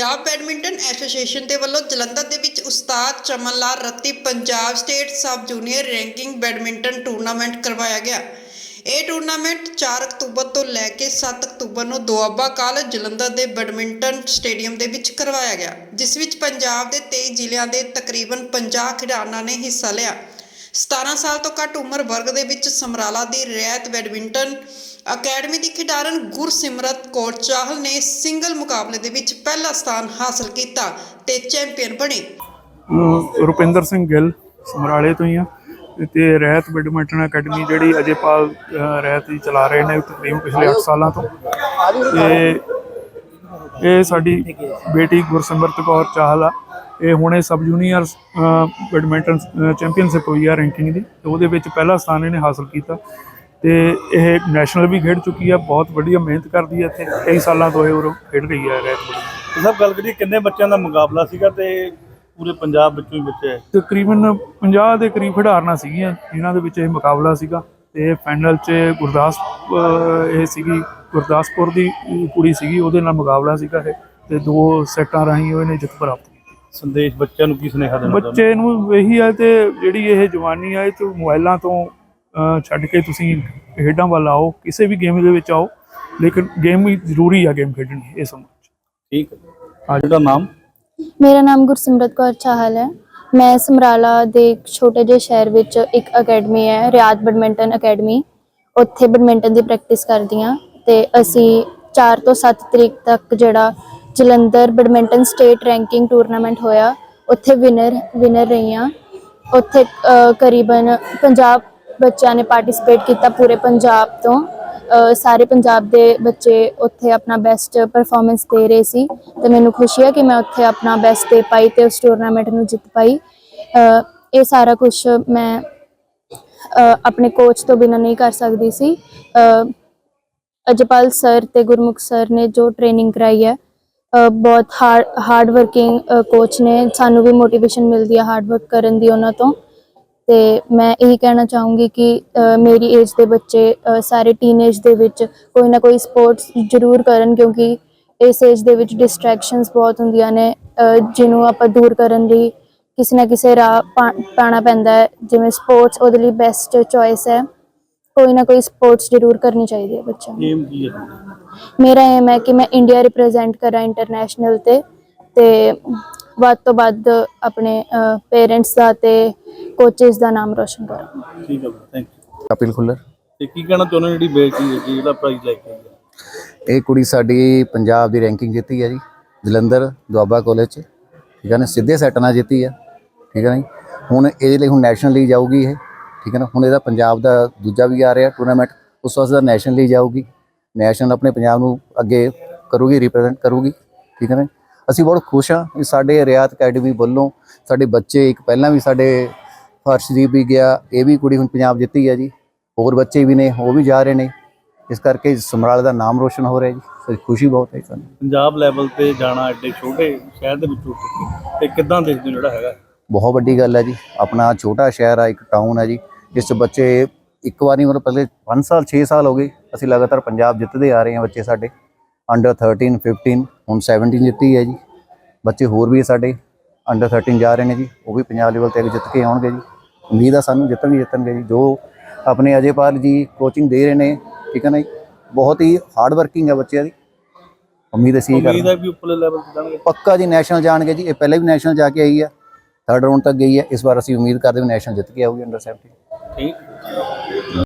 Punjab badminton association ਦੇ ਵੱਲੋਂ ਜਲੰਧਰ ਦੇ ਵਿੱਚ ਉਸਤਾਦ Chamanlal Ratti Punjab state sub junior ranking badminton tournament ਕਰਵਾਇਆ ਗਿਆ। ਇਹ ਟੂਰਨਾਮੈਂਟ 4 ਅਕਤੂਬਰ ਤੋਂ ਲੈ ਕੇ 7 ਅਕਤੂਬਰ ਨੂੰ ਦੁਆਬਾ ਕਾਲਜ ਜਲੰਧਰ ਦੇ ਬੈਡਮਿੰਟਨ ਸਟੇਡੀਅਮ ਦੇ ਵਿੱਚ ਕਰਵਾਇਆ ਗਿਆ, ਜਿਸ ਵਿੱਚ ਪੰਜਾਬ ਦੇ 23 ਜ਼ਿਲ੍ਹਿਆਂ ਦੇ ਤਕਰੀਬਨ 50 ਖਿਡਾਰਨਾਂ ਨੇ ਹਿੱਸਾ ਲਿਆ। 17 ਸਾਲ ਤੋਂ ਘੱਟ ਉਮਰ ਵਰਗ ਦੇ ਵਿੱਚ ਸਮਰਾਲਾ ਦੀ ਰਿਆਤ ਬੈਡਮਿੰਟਨ ਅਕੈਡਮੀ ਦੀ ਖਿਡਾਰਨ ਗੁਰਸਿਮਰਤ ਕੌਰ ਚਾਹਲ ਨੇ ਸਿੰਗਲ ਮੁਕਾਬਲੇ ਦੇ ਵਿੱਚ ਪਹਿਲਾ ਸਥਾਨ ਹਾਸਲ ਕੀਤਾ ਤੇ ਚੈਂਪੀਅਨ ਬਣੀ। ਰੁਪਿੰਦਰ ਸਿੰਘ ਗਿੱਲ ਸਮਰਾਲੇ ਤੋਂ ਹੀ ਆ ਤੇ ਰਹਿਤ ਬੈਡਮਿੰਟਨ ਅਕੈਡਮੀ ਜਿਹੜੀ ਅਜੇਪਾਲ ਅਹ ਰਹਿਤ ਹੀ ਚਲਾ ਰਹੇ ਨੇ ਤਕਰੀਬਨ ਪਿਛਲੇ 8 ਸਾਲਾਂ ਤੋਂ। ਤੇ ਇਹ ਸਾਡੀ ਬੇਟੀ ਗੁਰਸਿਮਰਤ ਕੌਰ ਚਾਹਲ ਆ। ਇਹ ਹੁਣੇ ਸਬ ਜੂਨੀਅਰ ਬੈਡਮਿੰਟਨ ਚੈਂਪੀਅਨਸ਼ਿਪ ਹੋਈ ਆ ਰੈਂਕਿੰਗ ਦੀ। ਤੇ ਉਹਦੇ ਵਿੱਚ ਪਹਿਲਾ ਸਥਾਨ ਇਹਨੇ ਹਾਸਲ ਕੀਤਾ। ਤੇ ਇਹ ਨੈਸ਼ਨਲ ਵੀ ਖੇਡ ਚੁੱਕੀ ਆ ਬਹੁਤ ਵਧੀਆ ਮਿਹਨਤ ਕਰਦੀ ਆ ਇੱਥੇ। ਕਈ ਸਾਲਾਂ ਤੋਂ ਇਹ ਉਰੋਂ ਖੇਡ ਰਹੀ ਆ। ਤੇ ਸਭ ਗੱਲ ਕਰੀਏ ਕਿੰਨੇ ਬੱਚਿਆਂ ਦਾ ਮੁਕਾਬਲਾ ਸੀਗਾ ਤੇ ਪੂਰੇ ਪੰਜਾਬ ਵਿੱਚੋਂ ਹੀ ਬੱਚੇ ਤਕਰੀਬਨ 50 ਦੇ ਕਰੀਬ ਖਿਡਾਰਨਾਂ ਸੀਗੀਆਂ ਜਿਨ੍ਹਾਂ ਦੇ ਵਿੱਚ ਇਹ ਮੁਕਾਬਲਾ ਸੀਗਾ। ਤੇ ਫਾਈਨਲ 'ਚ ਗੁਰਦਾਸ ਇਹ ਸੀਗੀ ਗੁਰਦਾਸਪੁਰ ਦੀ ਕੁੜੀ ਸੀਗੀ ਉਹਦੇ ਨਾਲ ਮੁਕਾਬਲਾ ਸੀਗਾ ਇਹ। ਤੇ ਦੋ ਸੈਟਾਂ ਰਾਹੀਂ ਉਹਨੇ ਜਿੱਤ ਪ੍ਰਾਪਤ ਸੰਦੇਸ਼ ਬੱਚਿਆਂ ਨੂੰ ਕੀ ਸੁਨੇਹਾ ਦੇਣਾ ਬੱਚੇ ਨੂੰ ਇਹੀ ਹੈ ਤੇ ਜਿਹੜੀ ਇਹ ਜਵਾਨੀ ਆ ਇਹ ਤੋਂ ਮੋਬਾਈਲਾਂ ਤੋਂ ਛੱਡ ਕੇ ਤੁਸੀਂ ਖੇਡਾਂ ਵੱਲ ਆਓ ਕਿਸੇ ਵੀ ਗੇਮ ਦੇ ਵਿੱਚ ਆਓ ਲੇਕਿਨ ਗੇਮ ਵੀ ਜ਼ਰੂਰੀ ਆ ਗੇਮ ਖੇਡਣੀ ਇਹ ਸਮਝ ਠੀਕ ਹੈ। ਅੱਜ ਦਾ ਨਾਮ? ਮੇਰਾ ਨਾਮ ਗੁਰਸਿਮਰਤ ਕੌਰ ਚਾਹਲ ਹੈ। ਮੈਂ ਸਮਰਾਲਾ ਦੇ ਇੱਕ ਛੋਟੇ ਜਿਹੇ ਸ਼ਹਿਰ ਵਿੱਚ ਇੱਕ ਅਕੈਡਮੀ ਹੈ ਰਿਆਤ ਬੈਡਮਿੰਟਨ ਅਕੈਡਮੀ ਉੱਥੇ ਬੈਡਮਿੰਟਨ ਦੀ ਪ੍ਰੈਕਟਿਸ ਕਰਦੀ ਹਾਂ ਤੇ ਅਸੀਂ 4 ਤੋਂ 7 ਤਰੀਕ ਤੱਕ ਜਿਹੜਾ Jalandhar badminton state ranking tournament ਹੋਇਆ। ਉੱਥੇ ਵਿਨਰ ਵਿਨਰ ਰਹੀ ਹਾਂ ਉੱਥੇ ਕਰੀਬਨ 50 ਬੱਚਿਆਂ ਨੇ ਪਾਰਟਿਸਿਪੇਟ ਕੀਤਾ ਪੂਰੇ ਪੰਜਾਬ ਤੋਂ। ਸਾਰੇ ਪੰਜਾਬ ਦੇ ਬੱਚੇ ਉੱਥੇ ਆਪਣਾ ਬੈਸਟ ਪਰਫਾਰਮੈਂਸ ਦੇ ਰਹੇ ਸੀ। ਤੇ ਮੈਨੂੰ ਖੁਸ਼ੀ ਹੈ ਕਿ ਮੈਂ ਉੱਥੇ ਆਪਣਾ ਬੈਸਟ ਦੇ ਪਾਈ ਤੇ ਉਸ ਟੂਰਨਾਮੈਂਟ ਨੂੰ ਜਿੱਤ ਪਾਈ। ਇਹ ਸਾਰਾ ਕੁਝ ਮੈਂ ਆਪਣੇ ਕੋਚ ਤੋਂ ਬਿਨਾਂ ਨਹੀਂ ਕਰ ਸਕਦੀ ਸੀ। ਅਜਪਾਲ ਸਰ ਤੇ ਗੁਰਮੁਖ ਸਰ ਨੇ ਜੋ ਟ੍ਰੇਨਿੰਗ ਕਰਾਈ ਹੈ ਬਹੁਤ ਹਾਰਡ ਵਰਕਿੰਗ ਕੋਚ ਨੇ ਸਾਨੂੰ ਵੀ ਮੋਟੀਵੇਸ਼ਨ ਮਿਲਦੀ ਹੈ ਹਾਰਡ ਵਰਕ ਕਰਨ ਦੀ ਉਹਨਾਂ ਤੋਂ। ਤੇ ਮੈਂ ਇਹੀ ਕਹਿਣਾ ਚਾਹੂੰਗੀ ਕਿ ਮੇਰੀ ਏਜ ਦੇ ਬੱਚੇ ਅ, ਸਾਰੇ ਟੀਨੇਜ ਦੇ ਵਿੱਚ ਕੋਈ ਨਾ ਕੋਈ ਸਪੋਰਟਸ ਜ਼ਰੂਰ ਕਰਨ ਕਿਉਂਕਿ ਇਸ ਏਜ ਦੇ ਵਿੱਚ ਡਿਸਟਰੈਕਸ਼ਨਸ ਬਹੁਤ ਹੁੰਦੀਆਂ ਨੇ ਜਿਹਨੂੰ ਆਪਾਂ ਦੂਰ ਕਰਨ ਲਈ ਕਿਸੇ ਨਾ ਕਿਸੇ ਰਾਹ ਪਾ- ਪਾਉਣਾ ਪੈਂਦਾ ਹੈ। ਜਿਵੇਂ ਸਪੋਰਟਸ ਉਹਦੇ ਲਈ ਬੈਸਟ ਚੋਇਸ ਹੈ। ਕੋਈ ਨਾ ਕੋਈ ਸਪੋਰਟਸ ਜ਼ਰੂਰ ਕਰਨੀ ਚਾਹੀਦੀ ਹੈ ਬੱਚਿਆਂ ਨੂੰ। ਏਮ ਕੀ ਹੈ ਤੁਹਾਡਾ? ਮੇਰਾ ਏਮ ਹੈ ਕਿ ਮੈਂ ਇੰਡੀਆ ਰਿਪਰੈਜ਼ੈਂਟ ਕਰਾਂ ਇੰਟਰਨੈਸ਼ਨਲ ਤੇ ਤੇ ਵੱਧ ਤੋਂ ਵੱਧ ਆਪਣੇ ਪੇਰੈਂਟਸ ਦਾ ਤੇ ਕੋਚਿਸ ਦਾ ਨਾਮ ਰੋਸ਼ਨ ਕਰਾਂ। ਠੀਕ ਹੈ ਥੈਂਕ ਯੂ ਕਪਿਲ ਖੁੱਲਰ। ਤੇ ਕੀ ਕਹਿਣਾ ਚਾਹੁੰਦੇ ਹੋ ਜਿਹੜੀ ਬੇਟੀ ਹੈ ਜੀ ਜਿਹੜਾ ਪ੍ਰਾਈਜ਼ ਲੈ ਕੇ ਆਈ ਹੈ? ਇਹ ਕੁੜੀ ਸਾਡੀ ਪੰਜਾਬ ਦੀ ਰੈਂਕਿੰਗ ਜਿੱਤੀ ਹੈ ਜੀ ਜਲੰਧਰ ਦੁਆਬਾ ਕਾਲਜ ਚ ਠੀਕ ਹੈ ਨਾ ਸਿੱਧੇ ਸੈੱਟ ਨਾਲ ਜਿੱਤੀ ਹੈ ਠੀਕ ਹੈ ਨਾ ਜੀ। ਹੁਣ ਇਹਦੇ ਲਈ ਹੁਣ ਨੈਸ਼ਨਲ ਲਈ ਜਾਊਗੀ ਇਹ। ਠੀਕ ਹੈ ਨਾ? ਹੁਣ ਇਹਦਾ ਪੰਜਾਬ ਦਾ ਦੂਜਾ ਵੀ ਆ ਰਿਹਾ ਟੂਰਨਾਮੈਂਟ ਉਸ ਵਾਸਤੇ ਦਾ ਨੈਸ਼ਨਲ ਲਈ ਜਾਊਗੀ। ਨੈਸ਼ਨਲ ਆਪਣੇ ਪੰਜਾਬ ਨੂੰ ਅੱਗੇ ਕਰੂਗੀ ਰਿਪਰੈਜ਼ੈਂਟ ਕਰੂਗੀ ਠੀਕ ਹੈ ਨਾ? ਅਸੀਂ ਬਹੁਤ ਖੁਸ਼ ਹਾਂ ਸਾਡੇ ਰਿਆਤ ਅਕੈਡਮੀ ਵੱਲੋਂ ਸਾਡੇ ਬੱਚੇ ਇੱਕ ਪਹਿਲਾਂ ਵੀ ਸਾਡੇ ਹਰਸ਼ਦੀਪ ਵੀ ਗਿਆ ਇਹ ਵੀ ਕੁੜੀ ਹੁਣ ਪੰਜਾਬ ਜਿੱਤੀ ਹੈ ਜੀ। ਹੋਰ ਬੱਚੇ ਵੀ ਨੇ ਉਹ ਵੀ ਜਾ ਰਹੇ ਨੇ। ਇਸ ਕਰਕੇ ਸਮਰਾਲੇ ਦਾ ਨਾਮ ਰੋਸ਼ਨ ਹੋ ਰਿਹਾ ਜੀ। ਸੋ ਖੁਸ਼ੀ ਬਹੁਤ ਹੈ ਸਾਨੂੰ। ਪੰਜਾਬ ਲੈਵਲ ਤੇ ਜਾਣਾ ਐਡੇ ਛੋਟੇ ਸ਼ਹਿਰ ਦੇ ਵਿੱਚੋਂ ਤੇ ਕਿੱਦਾਂ ਦੇਖਦੇ ਜਿਹੜਾ ਹੈਗਾ? ਬਹੁਤ ਵੱਡੀ ਗੱਲ ਹੈ ਜੀ। ਆਪਣਾ ਛੋਟਾ ਸ਼ਹਿਰ ਆ ਇੱਕ ਟਾਊਨ ਹੈ ਜੀ। ਜਿਸ 'ਚ ਬੱਚੇ ਇੱਕ ਵਾਰੀ ਮਤਲਬ ਪਹਿਲੇ 5 ਸਾਲ 6 ਸਾਲ ਹੋ ਗਏ। ਅਸੀਂ ਲਗਾਤਾਰ ਪੰਜਾਬ ਜਿੱਤਦੇ ਆ ਰਹੇ ਹਾਂ ਬੱਚੇ ਸਾਡੇ। ਅੰਡਰ 13 15 ਹੁਣ 17 ਜਿੱਤੀ ਹੈ ਜੀ। ਬੱਚੇ ਹੋਰ ਵੀ ਸਾਡੇ ਅੰਡਰ 13 ਜਾ ਰਹੇ ਨੇ ਜੀ। ਉਹ ਵੀ ਪੰਜਾਬ ਲੈਵਲ ਤੇ ਜਿੱਤ ਕੇ ਆਉਣਗੇ ਜੀ। ਉਮੀਦ ਆ ਸਾਨੂੰ ਜਿੱਤਣਗੇ ਜਿੱਤਣਗੇ ਜੀ। ਜੋ ਆਪਣੇ ਅਜੇਪਾਲ ਜੀ ਕੋਚਿੰਗ ਦੇ ਰਹੇ ਨੇ ਠੀਕ ਹੈ ਨਾ ਜੀ? ਬਹੁਤ ਹੀ ਹਾਰਡ ਵਰਕਿੰਗ ਹੈ ਬੱਚਿਆਂ ਦੀ। ਉਮੀਦ ਅਸੀਂ ਇਹ ਉਮੀਦ ਕਰਦੇ ਹੈ। ਵੀ ਉੱਪਰਲੇ ਲੈਵਲ ਤੇ ਜਾਣਗੇ। ਪੱਕਾ ਜੀ ਨੈਸ਼ਨਲ ਜਾਣਗੇ ਜੀ। ਇਹ ਪਹਿਲੇ ਵੀ ਨੈਸ਼ਨਲ ਜਾ ਕੇ ਆਈ ਹੈ ਥਰਡ ਰਾਉਂਡ ਤੱਕ ਗਈ ਹੈ। ਇਸ ਵਾਰ ਅਸੀਂ ਉਮੀਦ ਕਰਦੇ ਹਾਂ ਨੈਸ਼ਨਲ ਜਿੱਤ ਕੇ ਆਊਗੀ ਅੰਡਰ 17 ਠੀਕ।